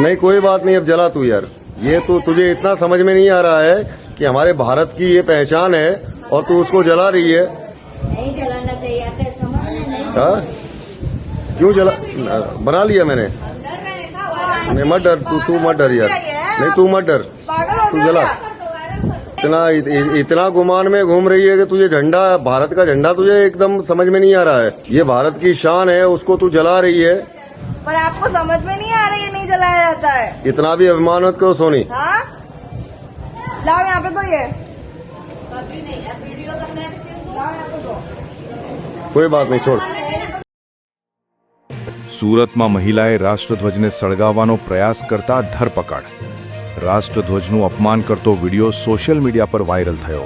नहीं कोई बात नहीं अब जला तू यार। ये तो तुझे इतना समझ में नहीं आ रहा है कि हमारे भारत की ये पहचान है और तू उसको जला रही है। नहीं जलाना चाहिए समझ में नहीं हाँ? क्यों जला? बना लिया मैंने। नहीं मत डर तू तू मत डर यार। नहीं तू मत डर। तू जला। इतना इत, इत- इतना गुमान में घूम रही है कि तुझे झंडा भारत का झंडा तुझे एकदम समझ में नहीं आ रहा है। ये भारत की शान है उसको तू जला रही है। पर आपको समझ में नहीं आ रहा ये नहीं जलाया जाता है इतना भी अभिमान मत करो सोनी हाँ लाओ यहाँ पे तो ये लाओ यहाँ पे तो कोई बात नहीं छोड़ સુરતમાં મહિલાએ રાષ્ટ્રધ્વજને સળગાવવાનો પ્રયાસ કરતા ધરપકડ રાષ્ટ્રધ્વજનું અપમાન કરતો વિડીયો સોશિયલ મીડિયા પર વાયરલ થયો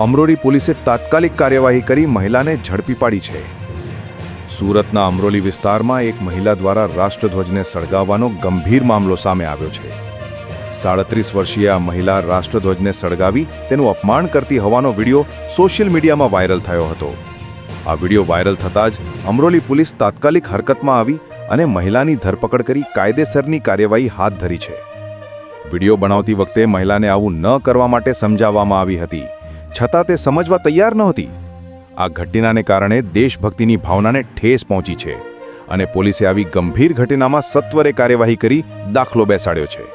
અમરોલી પોલીસે તાત્કાલિક કાર્યવાહી કરી મહિલાને ઝડપી પાડી છે સુરતના અમરોલી વિસ્તારમાં એક મહિલા દ્વારા રાષ્ટ્રધ્વજને સળગાવવાનો ગંભીર મામલો સામે આવ્યો છે. સાડત્રીસ વર્ષીય આ મહિલા રાષ્ટ્રધ્વજને સળગાવી તેનું અપમાન કરતી હોવાનો વીડિયો સોશિયલ મીડિયામાં વાયરલ થયો હતો. આ વીડિયો વાયરલ થતાં જ અમરોલી પોલીસ તાત્કાલિક હરકતમાં આવી અને મહિલાની ધરપકડ કરી કાયદેસરની કાર્યવાહી હાથ ધરી છે. વીડિયો બનાવતી વખતે મહિલાને આવું ન કરવા માટે સમજાવવામાં આવી હતી. છતાં તે સમજવા તૈયાર નહોતી. આ ઘટનાને કારણે દેશભક્તિની ભાવનાને ઠેસ પહોંચી છે અને પોલીસે આવી ગંભીર ઘટનામાં સત્વરે કાર્યવાહી કરી દાખલો બેસાડ્યો છે.